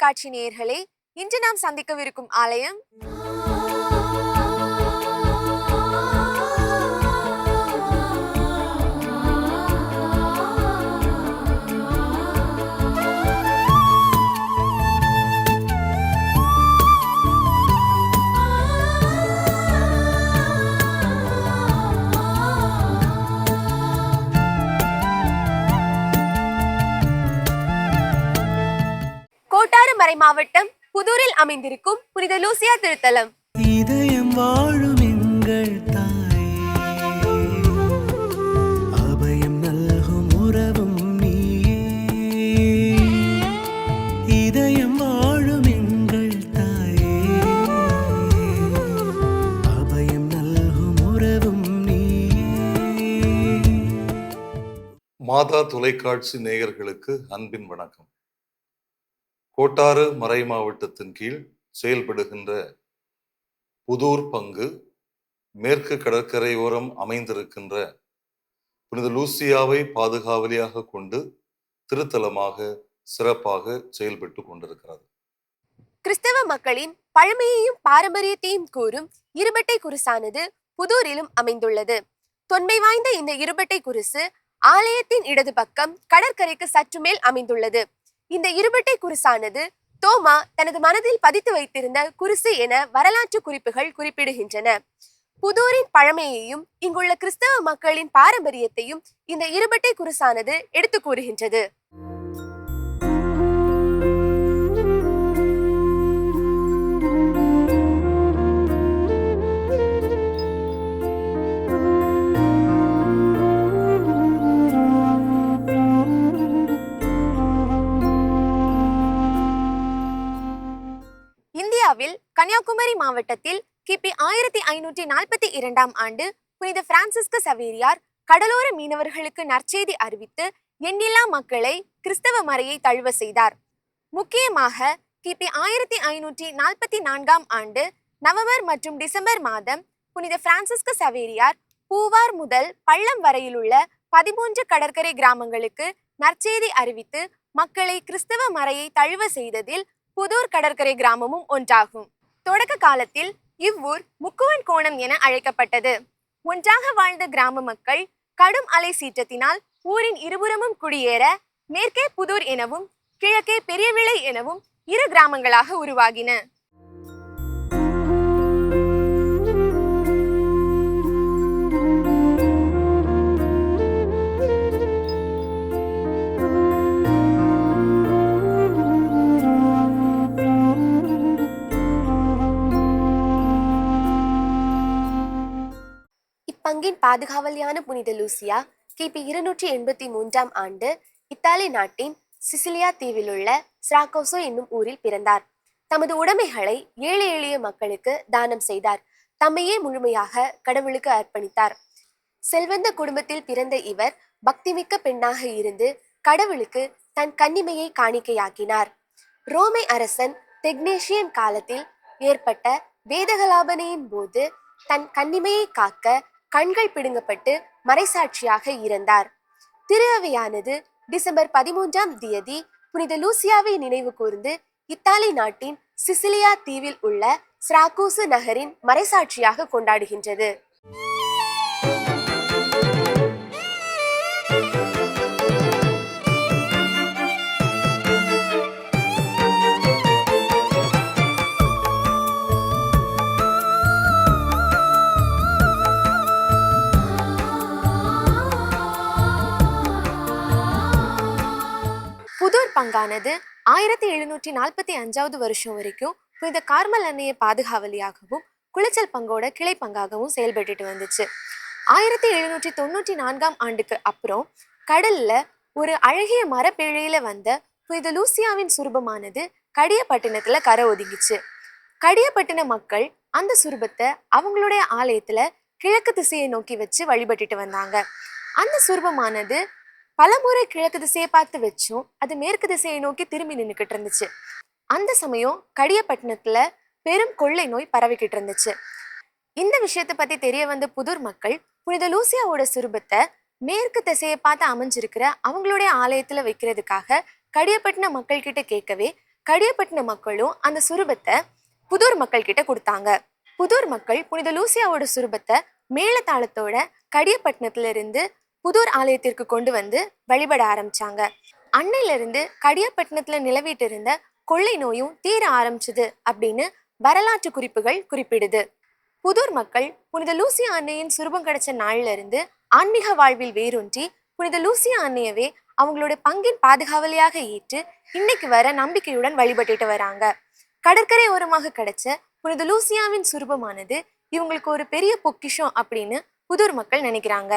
தொலைக்காட்சி நேயர்களே இன்று நாம் சந்திக்கவிருக்கும் ஆலயம் மாவட்டம் புதூரில் அமைந்திருக்கும் புனித லூசியா திருத்தலம். இதயம் வாழும் எங்கள் தாயே. அபயம் நல்கும் உறவும் நீயே. இதயம் வாழும் எங்கள் தாயே. அபயம் நல்கும் உறவும் நீயே. மாதா தொலைக்காட்சி நேயர்களுக்கு அன்பின் வணக்கம். கோட்டாறு மறை மாவட்டத்தின் கீழ் செயல்படுகின்ற புதூர் பங்கு மேற்கு கடற்கரையோரம் அமைந்திருக்கின்ற புனித லூசியாவை பாதுகாவலியாக கொண்டு திருத்தலமாக சிறப்பாக செயல்பட்டு கொண்டிருக்கிறது. கிறிஸ்தவ மக்களின் பழமையையும் பாரம்பரியத்தையும் கூறும் இருபட்டை குருசானது புதூரிலும் அமைந்துள்ளது. தொன்மை வாய்ந்த இந்த இருபட்டை குருசு ஆலயத்தின் இடது பக்கம் கடற்கரைக்கு சற்று மேல் அமைந்துள்ளது. இந்த இருபட்டை குருசானது தோமா தனது மனதில் பதித்து வைத்திருந்த குருசு என வரலாற்று குறிப்புகள் குறிப்பிடுகின்றன. புதூரின் பழமையையும் இங்குள்ள கிறிஸ்தவ மக்களின் பாரம்பரியத்தையும் இந்த இருபட்டை குருசானது எடுத்து கூறுகின்றது. மாவட்டத்தில் கிபி ஆயிரத்தி ஐநூற்றி நாற்பத்தி இரண்டாம் ஆண்டு புனித பிரான்சிஸ்க சவேரியார் கடலோர மீனவர்களுக்கு நற்செய்தி அறிவித்து எண்ணில்லா மக்களை கிறிஸ்தவ மறையை தழுவ செய்தார். முக்கியமாக கிபி ஆயிரத்தி ஐநூற்றி நாற்பத்தி நான்காம் ஆண்டு நவம்பர் மற்றும் டிசம்பர் மாதம் புனித பிரான்சிஸ்க சவேரியார் பூவார் முதல் பள்ளம் வரையிலுள்ள பதிமூன்று கடற்கரை கிராமங்களுக்கு நற்செய்தி அறிவித்து மக்களை கிறிஸ்தவ மறையை தழுவ செய்ததில் புதூர் கடற்கரை கிராமமும் ஒன்றாகும். தொடக்க காலத்தில் இவ்வூர் முக்குவன் கோணம் என அழைக்கப்பட்டது. ஒன்றாக வாழ்ந்த கிராம மக்கள் கடும் அலை சீற்றத்தினால் ஊரின் இருபுறமும் குடியேற மேற்கே புதூர் எனவும் கிழக்கே பெரியவிளை எனவும் இரு கிராமங்களாக உருவாகின. இத்தாலியின் பாதுகாவலியான புனித லூசியா கிபி இருநூற்றி எண்பத்தி மூன்றாம் ஆண்டு இத்தாலி நாட்டின் சிசிலியா தீவிலுள்ள ஸ்ராகோசோ என்னும் ஊரில் பிறந்தார். தமது உடைமைகளை ஏழை எளிய மக்களுக்கு தானம் செய்தார். தம்மையே முழுமையாக கடவுளுக்கு அர்ப்பணித்தார். செல்வந்த குடும்பத்தில் பிறந்த இவர் பக்திமிக்க பெண்ணாக இருந்து கடவுளுக்கு தன் கன்னிமையை காணிக்கையாக்கினார். ரோமை அரசன் தெக்னேஷியன் காலத்தில் ஏற்பட்ட வேதகலாபனையின் போது தன் கன்னிமையை காக்க கண்கள் பிடுங்கப்பட்டு மறைசாட்சியாக இறந்தார் திருஅவையானது டிசம்பர் பதிமூன்றாம் தேதி புனித லூசியாவை நினைவு கூர்ந்து இத்தாலி நாட்டின் சிசிலியா தீவில் உள்ள ஸ்ராக்கூசு நகரின் மறைசாட்சியாக கொண்டாடுகின்றது. புதூர் பங்கானது ஆயிரத்தி எழுநூற்றி நாற்பத்தி அஞ்சாவது வருஷம் வரைக்கும் புனித கார்மல் அன்னைய பாதுகாவலியாகவும் குளிச்சல் பங்கோட கிளை பங்காகவும் செயல்பட்டுட்டு வந்துச்சு. ஆயிரத்தி எழுநூற்றி தொண்ணூற்றி நான்காம் ஆண்டுக்கு அப்புறம் கடல்ல ஒரு அழகிய மரப்பிழையில வந்த புனித லூசியாவின் சுரூபமானது கடியப்பட்டினத்துல கரை ஒதுங்கிச்சு. கடியப்பட்டின மக்கள் அந்த சுரூபத்தை அவங்களுடைய ஆலயத்துல கிழக்கு திசையை நோக்கி வச்சு வழிபட்டுட்டு வந்தாங்க. அந்த சுரூபமானது பலமுறை கிழக்கு திசையை பார்த்து வச்சும் அது மேற்கு திசையை நோக்கி திரும்பி நின்றுக்கிட்டு இருந்துச்சு. அந்த சமயம் கடியப்பட்டினத்துல பெரும் கொள்ளை நோய் பரவிக்கிட்டு இருந்துச்சு. இந்த விஷயத்தை பத்தி தெரிய வந்த புதூர் மக்கள் புனித லூசியாவோட சுரூபத்தை மேற்கு திசையை பார்த்து அமைஞ்சிருக்கிற அவங்களுடைய ஆலயத்துல வைக்கிறதுக்காக கடியப்பட்டின மக்கள் கிட்ட கேட்கவே கடியப்பட்டின மக்களும் அந்த சுரூபத்தை புதூர் மக்கள் கிட்ட கொடுத்தாங்க. புதூர் மக்கள் புனித லூசியாவோட சுரூபத்தை மேளதாளத்தோட கடியப்பட்டினத்துல இருந்து புதூர் ஆலயத்திற்கு கொண்டு வந்து வழிபட ஆரம்பிச்சாங்க. அன்னையிலிருந்து கடியப்பட்டினத்துல நிலவிட்டு இருந்த கொள்ளை நோயும் தீர ஆரம்பிச்சது அப்படின்னு வரலாற்று குறிப்புகள் குறிப்பிடுது. புதூர் மக்கள் புனித லூசியா அன்னையின் சுரூபம் கிடைச்ச நாள்ல இருந்து ஆன்மீக வாழ்வில் வேரூன்றி புனித லூசியா அன்னையவே அவங்களோட பங்கின் பாதுகாவலியாக ஏற்று இன்னைக்கு வர நம்பிக்கையுடன் வழிபட்டுட்டு வராங்க. கடற்கரை ஓரமாக கிடைச்ச புனித லூசியாவின் சுரூபமானது இவங்களுக்கு ஒரு பெரிய பொக்கிஷம் அப்படின்னு புதூர் மக்கள் நினைக்கிறாங்க.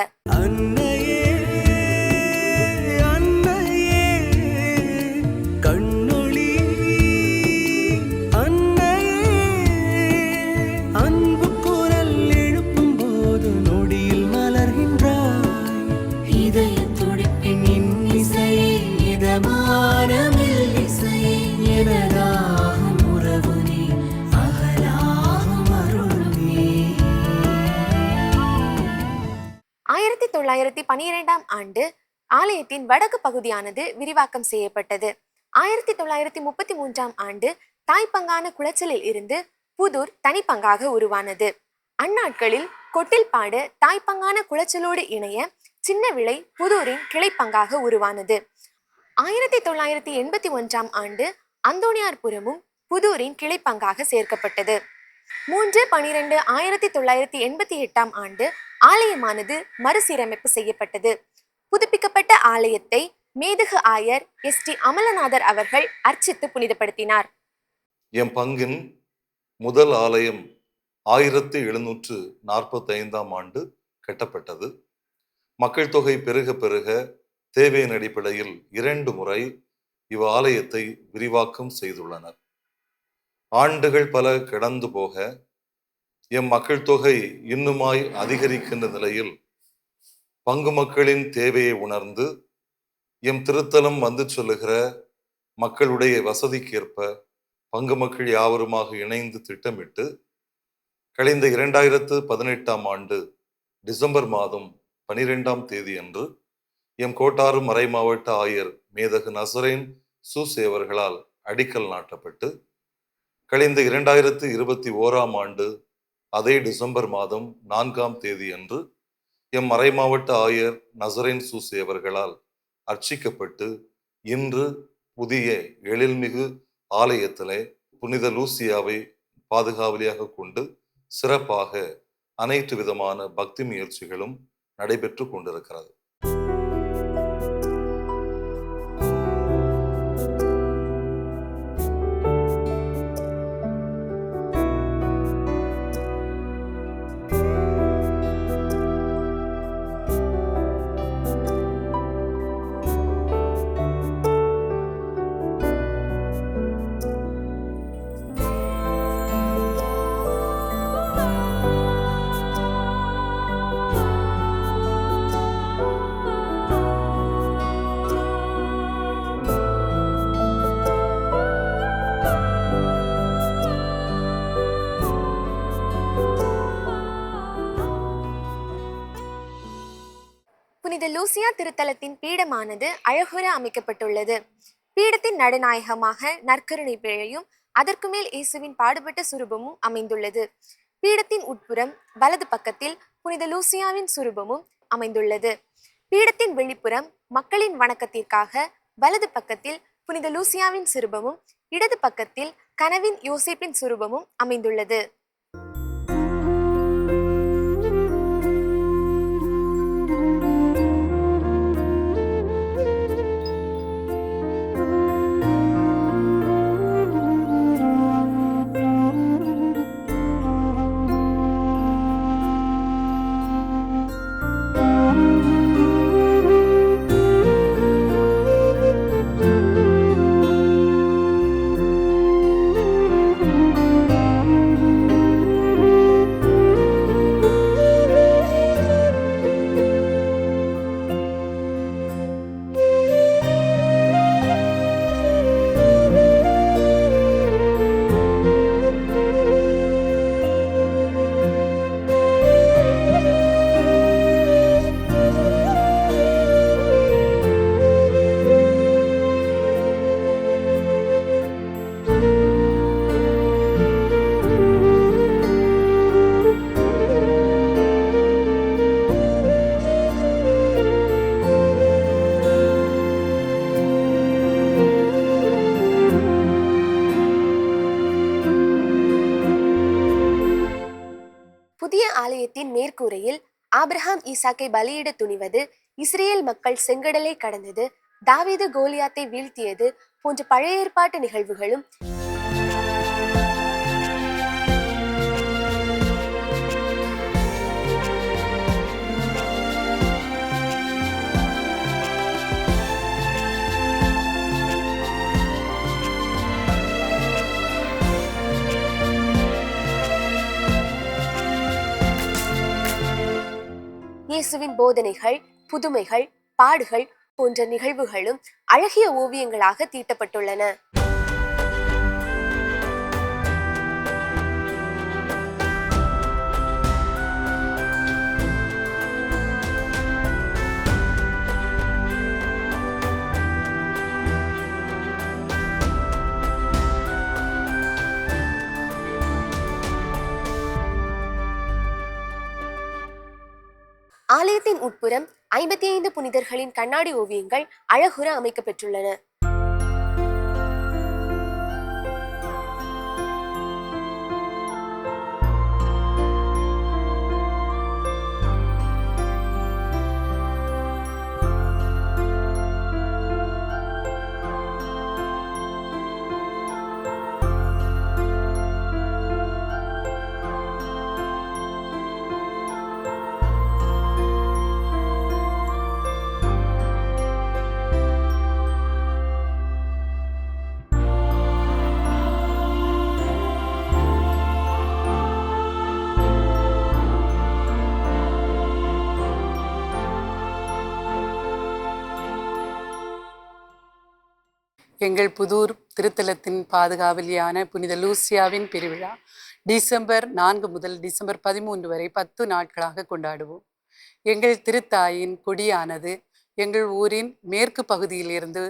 ஆலயத்தின் வடக்கு பகுதியானது விரிவாக்கம் செய்யப்பட்டது. ஆயிரத்தி தொள்ளாயிரத்தி முப்பத்தி மூன்றாம் ஆண்டு தாய்ப்பங்கான குளச்சலில் இருந்து புதூர் தனிப்பங்காக உருவானது. அந்நாட்களில் கொட்டில்பாடு தாய்ப்பங்கான குளச்சலோடு இணைய சின்ன விளை புதூரின் கிளைப்பங்காக உருவானது. ஆயிரத்தி தொள்ளாயிரத்தி எண்பத்தி ஒன்றாம் ஆண்டு அந்தோணியார்புரமும் புதூரின் கிளைப்பங்காக சேர்க்கப்பட்டது. மூன்று பனிரெண்டு ஆயிரத்தி தொள்ளாயிரத்தி எண்பத்தி எட்டாம் ஆண்டு ஆலயமானது மறுசீரமைப்பு செய்யப்பட்டது. புதுப்பிக்கப்பட்ட ஆலயத்தை மேதகு ஆயர் எஸ் டி அமலநாதர் அவர்கள் அர்ச்சித்து புனிதப்படுத்தினார். எம் பங்கின் முதல் ஆலயம் ஆயிரத்தி எழுநூற்று நாற்பத்தைந்தாம் ஆண்டு கட்டப்பட்டது. மக்கள் தொகை பெருக பெருக தேவையின் அடிப்படையில் இரண்டு முறை இவ் ஆலயத்தை விரிவாக்கம் செய்துள்ளனர். ஆண்டுகள் பல கடந்து போக எம் மக்கள் தொகை இன்னுமாய் அதிகரிக்கின்ற நிலையில் பங்கு மக்களின் தேவையை உணர்ந்து எம் திருத்தலம் வந்து சொல்லுகிற மக்களுடைய வசதிக்கேற்ப பங்கு மக்கள் யாவருமாக இணைந்து திட்டமிட்டு கழிந்த இரண்டாயிரத்து பதினெட்டாம் ஆண்டு டிசம்பர் மாதம் பனிரெண்டாம் தேதி அன்று எம் கோட்டாறு மறை மாவட்ட ஆயர் மேதகு நசரேன் சுசேவர்களால் அடிக்கல் நாட்டப்பட்டு கழிந்த இரண்டாயிரத்து இருபத்தி ஓராம் ஆண்டு அதே டிசம்பர் மாதம் நான்காம் தேதி அன்று எம் மறை மாவட்ட ஆயர் நசரேன் அவர்களால் அர்ச்சிக்கப்பட்டு இன்று புதிய எழில்மிகு ஆலயத்திலே புனித லூசியாவை பாதுகாவலியாக கொண்டு சிறப்பாக அனைத்து விதமான பக்தி முயற்சிகளும் நடைபெற்று கொண்டிருக்கிறது. புனித லூசியா திருத்தலத்தின் பீடமானது அழகுற அமைக்கப்பட்டுள்ளது. பீடத்தின் நடுநாயகமாக நற்கருணை பிழையும் அதற்கு மேல் இயேசுவின் பாடுபட்ட சுரூபமும் அமைந்துள்ளது. பீடத்தின் உட்புறம் வலது பக்கத்தில் புனித லூசியாவின் சுரூபமும் அமைந்துள்ளது. பீடத்தின் வெளிப்புறம் மக்களின் வணக்கத்திற்காக வலது பக்கத்தில் புனித லூசியாவின் சுரூபமும் இடது பக்கத்தில் கனவின் யோசிப்பின் சுரூபமும் அமைந்துள்ளது. ஆலயத்தின் மேற்கூரையில் ஆப்ரஹாம் ஈசாக்கை பலியிட துணிவது இஸ்ரேல் மக்கள் செங்கடலை கடந்தது தாவீது கோலியாத்தை வீழ்த்தியது போன்ற பழைய ஏற்பாட்டு நிகழ்வுகளும் இயேசுவின் போதனைகள் புதுமைகள் பாடுகள் போன்ற நிகழ்வுகளும் அழகிய ஓவியங்களாக தீட்டப்பட்டுள்ளன. ஆலயத்தின் உட்புறம் ஐம்பத்தி ஐந்து புனிதர்களின் கண்ணாடி ஓவியங்கள் அழகுற அமைக்கப்பெற்றுள்ளன. எங்கள் புதூர் திருத்தலத்தின் பாதுகாவலியான புனித லூசியாவின் பெருவிழா டிசம்பர் நான்கு முதல் டிசம்பர் பதிமூன்று வரை பத்து நாட்களாக கொண்டாடுவோம். எங்கள் திருத்தாயின் கொடியானது எங்கள் ஊரின் மேற்கு பகுதியிலிருந்து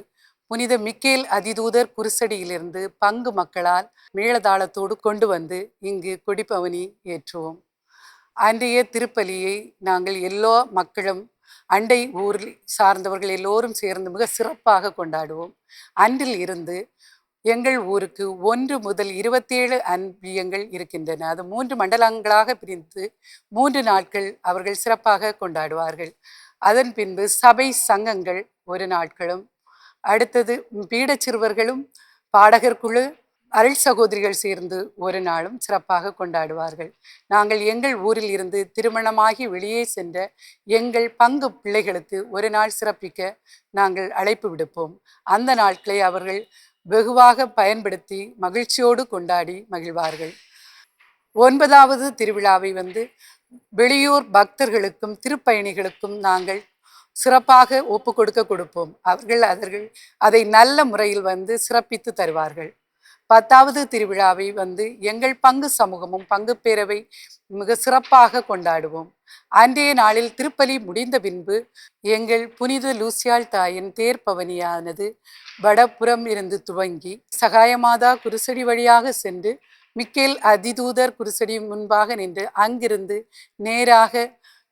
புனித மிக்கேல் அதிதூதர் குருசடியிலிருந்து பங்கு மக்களால் மேளதாளத்தோடு கொண்டு வந்து இங்கு கொடிப்பவனி ஏற்றுவோம். அன்றைய திருப்பலியை நாங்கள் எல்லா மக்களும் அண்டை ஊரில் சார்ந்தவர்கள் எல்லோரும் சேர்ந்து மிக சிறப்பாக கொண்டாடுவோம். அன்றில் இருந்து எங்கள் ஊருக்கு ஒன்று முதல் இருபத்தேழு அன்பியங்கள் இருக்கின்றன. அது மூன்று மண்டலங்களாக பிரிந்து மூன்று நாட்கள் அவர்கள் சிறப்பாக கொண்டாடுவார்கள். அதன் பின்பு சபை சங்கங்கள் ஒரு நாட்களும் அடுத்தது பீடச்சிறுவர்களும் பாடகர் குழு அருள் சகோதரிகள் சேர்ந்து ஒரு நாளும் சிறப்பாக கொண்டாடுவார்கள். நாங்கள் எங்கள் ஊரில் இருந்து திருமணமாகி வெளியே சென்ற எங்கள் பங்கு பிள்ளைகளுக்கு ஒரு நாள் சிறப்பிக்க நாங்கள் அழைப்பு விடுப்போம். அந்த நாட்களை அவர்கள் வெகுவாக பயன்படுத்தி மகிழ்ச்சியோடு கொண்டாடி மகிழ்வார்கள். ஒன்பதாவது திருவிழாவை வந்து வெளியூர் பக்தர்களுக்கும் திருப்பயணிகளுக்கும் நாங்கள் சிறப்பாக ஒப்பு கொடுக்க கொடுப்போம். அவர்கள் அவர்கள் அதை நல்ல முறையில் வந்து சிறப்பித்து தருவார்கள். பத்தாவது திருவிழாவை வந்து எங்கள் பங்கு சமூகமும் பங்கு பேரவை மிக சிறப்பாக கொண்டாடுவோம். அன்றைய நாளில் திருப்பலி முடிந்த பின்பு எங்கள் புனித லூசியாள் தாயின் தேர்ப்பவனியானது வடபுறம் இருந்து துவங்கி சகாயமாதா குருசடி வழியாக சென்று மிக்கேல் அதிதூதர் குருசடி முன்பாக நின்று அங்கிருந்து நேராக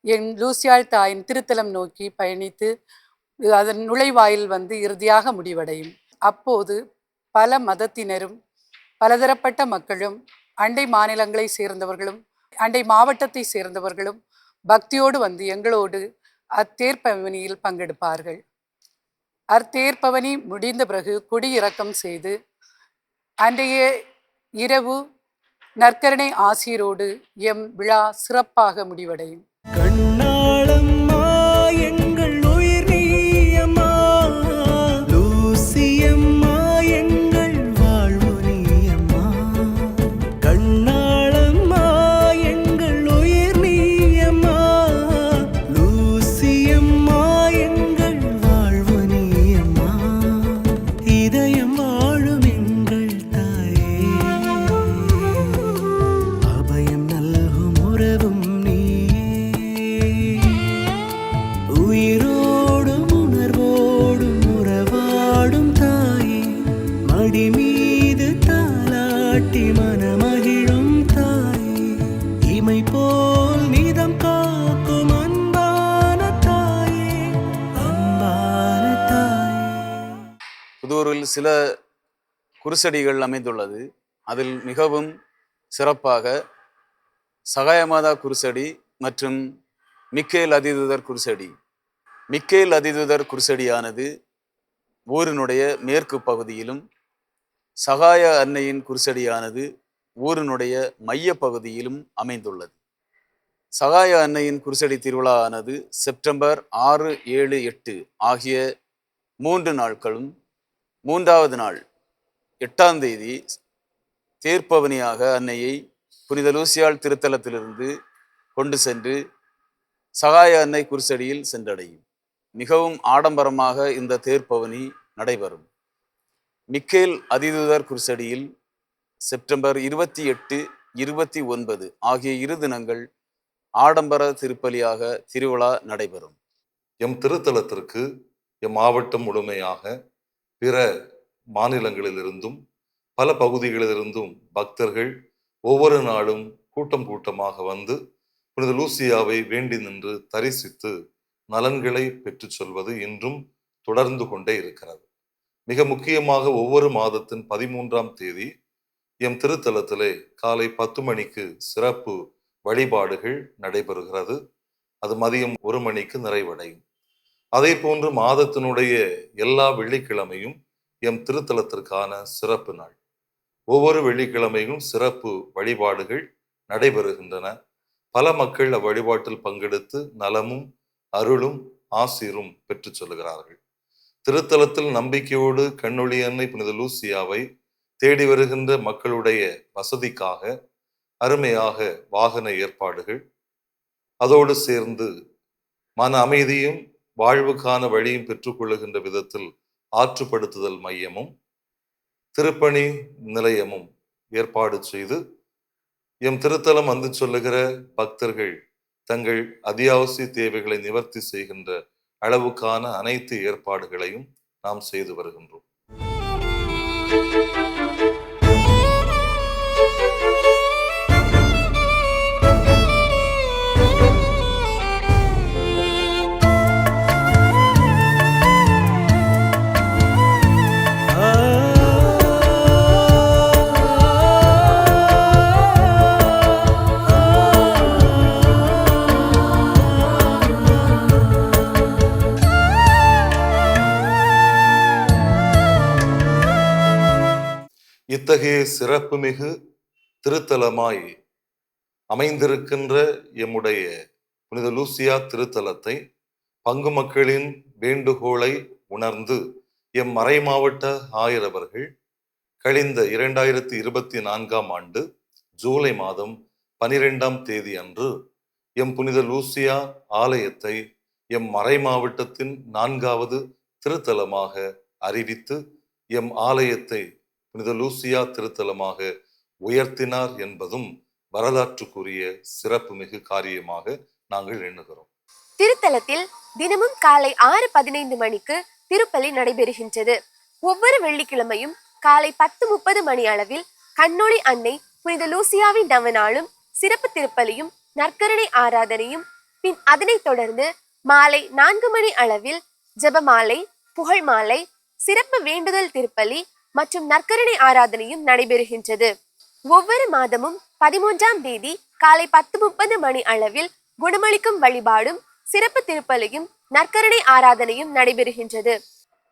என் லூசியாள் தாயின் திருத்தலம் நோக்கி பயணித்து அதன் நுழைவாயில் வந்து இறுதியாக முடிவடையும். அப்போது பல மதத்தினரும் பலதரப்பட்ட மக்களும் அண்டை மாநிலங்களை சேர்ந்தவர்களும் அண்டை மாவட்டத்தை சேர்ந்தவர்களும் பக்தியோடு வந்து எங்களோடு அத்தேர்ப்பவனியில் பங்கெடுப்பார்கள். அத்தேர்ப்பவனி முடிந்த பிறகு கொடியிறக்கம் செய்து அன்றைய இரவு நற்கரணை ஆசிரியரோடு எம் விழா சிறப்பாக முடிவடையும். தாலாட்டி மனமகிழும் தாய். இமை போல் நீதம் காக்கும் அன்பான தாயே அன்பான தாய். புதூரில் சில குருசடிகள் அமைந்துள்ளது. அதில் மிகவும் சிறப்பாக சகாயமாதா குருசடி மற்றும் மிக்கேல் அதிதுதர் குருசடி. மிக்கேல் அதிதுதர் குருசடியானது ஊரினுடைய மேற்கு பகுதியிலும் சகாய அன்னையின் குருசடியானது ஊரினுடைய மைய பகுதியிலும் அமைந்துள்ளது. சகாய அன்னையின் குருசடி திருவிழாவானது செப்டம்பர் ஆறு ஏழு எட்டு ஆகிய மூன்று நாட்களும் மூன்றாவது நாள் எட்டாம் தேதி தேர்ப்பவனியாக அன்னையை புனித லூசியால் திருத்தலத்திலிருந்து கொண்டு சென்று சகாய அன்னை குருசடியில் சென்றடையும். மிகவும் ஆடம்பரமாக இந்த தேர்ப்பவனி நடைபெறும். மிக்கேல் அதிதூதர் குருசடியில் செப்டம்பர் இருபத்தி எட்டு இருபத்தி ஒன்பது ஆகிய இரு தினங்கள் ஆடம்பர திருப்பலியாக திருவிழா நடைபெறும். எம் திருத்தலத்திற்கு எம் மாவட்டம் முழுமையாக பிற மாநிலங்களிலிருந்தும் பல பகுதிகளிலிருந்தும் பக்தர்கள் ஒவ்வொரு நாளும் கூட்டம் கூட்டமாக வந்து புனித லூசியாவை வேண்டி நின்று தரிசித்து நலன்களை பெற்றுச் சொல்வது இன்றும் தொடர்ந்து கொண்டே இருக்கிறது. மிக முக்கியமாக ஒவ்வொரு மாதத்தின் பதிமூன்றாம் தேதி எம் திருத்தலத்திலே காலை பத்து மணிக்கு சிறப்பு வழிபாடுகள் நடைபெறுகிறது. அது மதியம் ஒரு மணிக்கு நிறைவடையும். அதே போன்று மாதத்தினுடைய எல்லா வெள்ளிக்கிழமையும் எம் திருத்தலத்திற்கான சிறப்பு நாள். ஒவ்வொரு வெள்ளிக்கிழமையும் சிறப்பு வழிபாடுகள் நடைபெறுகின்றன. பல மக்கள் அவ்வழிபாட்டில் பங்கெடுத்து நலமும் அருளும் ஆசீரும் பெற்றுச் சொல்கிறார்கள். திருத்தலத்தில் நம்பிக்கையோடு கண்ணொளி அன்னை புனித லூசியாவை தேடி வருகின்ற மக்களுடைய வசதிக்காக அருமையாக வாகன ஏற்பாடுகள். அதோடு சேர்ந்து மன அமைதியும் வாழ்வுக்கான வழியும் பெற்றுக்கொள்ளுகின்ற விதத்தில் ஆற்றுப்படுத்துதல் மையமும் திருப்பணி நிலையமும் ஏற்பாடு செய்து எம் திருத்தலம் வந்து சொல்லுகிற பக்தர்கள் தங்கள் அத்தியாவசிய தேவைகளை நிவர்த்தி செய்கின்ற அளவுக்கான அனைத்து ஏற்பாடுகளையும் நாம் செய்து வருகின்றோம். இத்தகைய சிறப்புமிகு திருத்தலமாய் அமைந்திருக்கின்ற எம்முடைய புனித லூசியா திருத்தலத்தை பங்கு மக்களின் வேண்டுகோளை உணர்ந்து எம் மறை மாவட்ட ஆயரவர்கள் கழிந்த இரண்டாயிரத்தி இருபத்தி நான்காம் ஆண்டு ஜூலை மாதம் பனிரெண்டாம் தேதி அன்று எம் புனித லூசியா ஆலயத்தை எம் மறை மாவட்டத்தின் நான்காவது திருத்தலமாக அறிவித்து எம் ஆலயத்தை புனித லூசியா திருத்தலமாக உயர்த்தினார் என்பதும் வரலாற்றுக்குரிய சிறப்புமிகு காரியமாக நாங்கள் எண்ணுகிறோம். திருத்தலத்தில் தினமும் காலை ஆறு பதினைந்து மணிக்கு திருப்பலி நடைபெறுகின்றது. ஒவ்வொரு வெள்ளிக்கிழமையும் காலை பத்து முப்பது மணி அளவில் கண்ணொளி அன்னை புனித லூசியாவின் நவநாளும் சிறப்பு திருப்பலியும் நற்கருணை ஆராதனையும் பின் அதனைத் தொடர்ந்து மாலை நான்கு மணி அளவில் ஜபமாலை புகழ் மாலை சிறப்பு வேண்டுதல் திருப்பலி மற்றும் நற்கரணை ஆராதனையும் நடைபெறுகின்றது. ஒவ்வொரு மாதமும் பதிமூன்றாம் தேதி காலை பத்து முப்பது மணி அளவில் குணமளிக்கும் வழிபாடும் சிறப்பு திருப்பலியும் நற்கரணை ஆராதனையும் நடைபெறுகின்றது.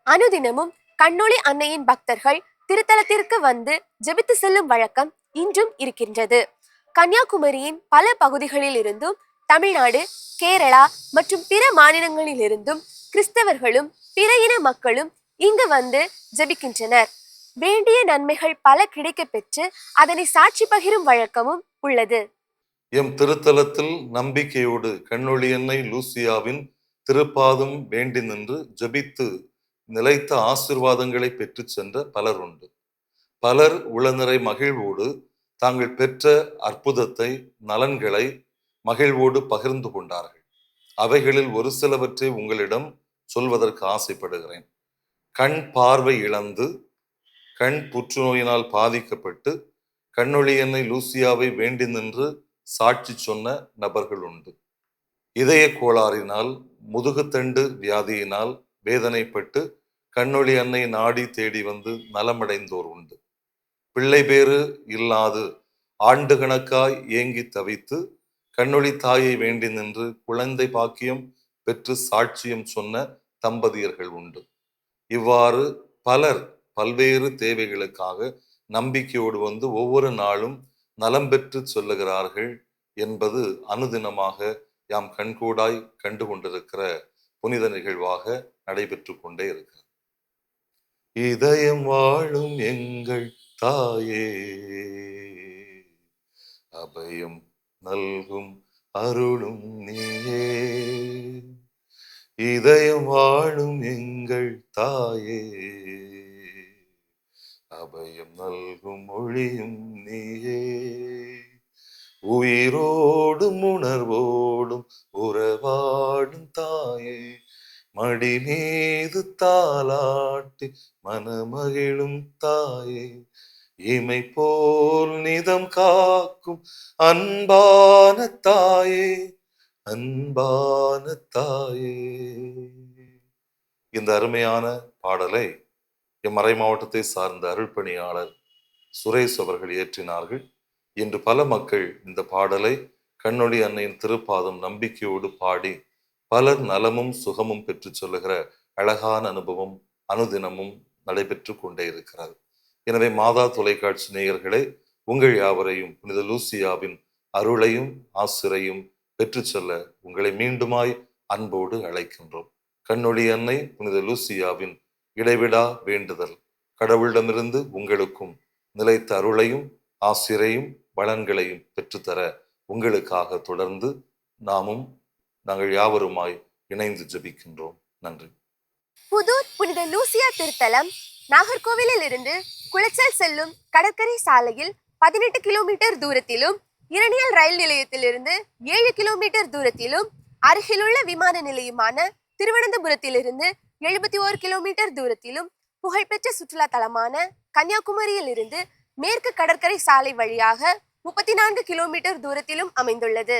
அனுதினமும் கண்ணொளி அன்னையின் பக்தர்கள் திருத்தலத்திற்கு வந்து ஜெபித்து செல்லும் வழக்கம் இன்றும் இருக்கின்றது. கன்னியாகுமரியின் பல பகுதிகளில் இருந்தும் தமிழ்நாடு கேரளா மற்றும் பிற மாநிலங்களிலிருந்தும் கிறிஸ்தவர்களும் பிற இன மக்களும் இங்கு வந்து ஜெபிக்கின்றனர். வேண்டிய நன்மைகள் பல கிடைக்கப் பெற்று அதனை சாட்சி பகிரும் வழக்கமும் உள்ளது. எம் திருத்தலத்தில் நம்பிக்கையோடு கண்ணொழியன்னை லூசியாவின் திருப்பாதும் வேண்டி நின்று ஜெபித்து நிலைத்த ஆசிர்வாதங்களை பெற்று சென்ற பலர் உண்டு. பலர் உளநிறை மகிழ்வோடு தாங்கள் பெற்ற அற்புதத்தை நலன்களை மகிழ்வோடு பகிர்ந்து கொண்டார்கள். அவைகளில் ஒரு சிலவற்றை உங்களிடம் சொல்வதற்கு ஆசைப்படுகிறேன். கண் பார்வை இழந்து கண் புற்றுநோயினால் பாதிக்கப்பட்டு கண்ணொளி லூசியாவை வேண்டி நின்று சாட்சி சொன்ன நபர்கள் உண்டு. இதய கோளாறினால் முதுகுத்தண்டு வியாதியினால் வேதனைப்பட்டு கண்ணொளி அன்னை நாடி தேடி வந்து நலமடைந்தோர் உண்டு. பிள்ளை பேறு இல்லாது ஆண்டு கணக்காய் ஏங்கி தவித்து கண்ணொளி தாயை வேண்டி நின்று குழந்தை பாக்கியம் பெற்று சாட்சியம் சொன்ன தம்பதியர்கள் உண்டு. இவ்வாறு பலர் பல்வேறு தேவைகளுக்காக நம்பிக்கையோடு வந்து ஒவ்வொரு நாளும் நலம் பெற்று சொல்லுகிறார்கள் என்பது அனுதினமாக யாம் கண்கூடாய் கண்டு கொண்டிருக்கிற புனித நிகழ்வாக நடைபெற்று கொண்டே இருக்கிறது. இதயம் வாழும் எங்கள் தாயே அபயம் நல்கும் அருளும் நீயே. இதயம் வாழும் எங்கள் தாயே அபயம் நல்கும் மொழியும் நீயே. உயிரோடும் உணர்வோடும் உறவாடும் தாயே. மடி மீது தாளாட்டி மனமகிழும் தாயே. இமை போல் நிதம் காக்கும் அன்பான தாயே. அன்பான தாயே. இந்த அருமையான பாடலை இம்மறை மாவட்டத்தை சார்ந்த அருள்பணியாளர் சுரேஷ் அவர்கள் இயற்றினார்கள். இன்று பல மக்கள் இந்த பாடலை கண்ணொளி அன்னையின் திருப்பாதம் நம்பிக்கையோடு பாடி பலர் நலமும் சுகமும் பெற்று சொல்லுகிற அழகான அனுபவம் அனுதினமும் நடைபெற்று கொண்டே இருக்கிறது. எனவே மாதா தொலைக்காட்சி நேயர்களே உங்கள் யாவரையும் புனித லூசியாவின் அருளையும் ஆசிரையும் பெற்று செல்ல உங்களை மீண்டுமாய் அன்போடு அழைக்கின்றோம். கண்ணொளி அன்னை புனித லூசியாவின் இடைவிடா வேண்டுதல். கடவுளிடமிருந்து உங்களுக்கும் நிலைத்த அருளையும் ஆசிரையும் வளங்களையும் பெற்றுத்தர உங்களுக்காக தொடர்ந்து நாமும் நாங்கள் யாவருமாய் இணைந்து ஜபிக்கின்றோம். நன்றி. புதூர் புனித லூசியா திருத்தலம் நாகர்கோவிலில் இருந்து குளச்சல் செல்லும் கடற்கரை சாலையில் பதினெட்டு கிலோமீட்டர் தூரத்திலும் இரணியல் ரயில் நிலையத்திலிருந்து ஏழு கிலோமீட்டர் தூரத்திலும் அருகிலுள்ள விமான நிலையமான திருவனந்தபுரத்திலிருந்து எழுபத்தி ஓரு கிலோமீட்டர் தூரத்திலும் புகழ்பெற்ற சுற்றுலா தலமான கன்னியாகுமரியில் இருந்து மேற்கு கடற்கரை சாலை வழியாக முப்பத்தி நான்கு கிலோமீட்டர் தூரத்திலும் அமைந்துள்ளது.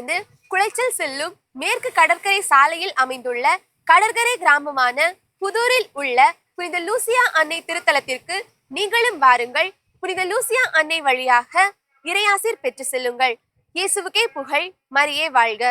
இருந்து குளைச்சல் செல்லும் மேற்கு கடற்கரை சாலையில் அமைந்துள்ள கடற்கரை கிராமமான புதூரில் உள்ள புனித லூசியா அன்னை திருத்தலத்திற்கு நீங்களும் வாருங்கள். புனித லூசியா அன்னை வழியாக இறையாசிர் பெற்று செல்லுங்கள். இயேசுவுக்கே புகழ் மரியே வாழ்க.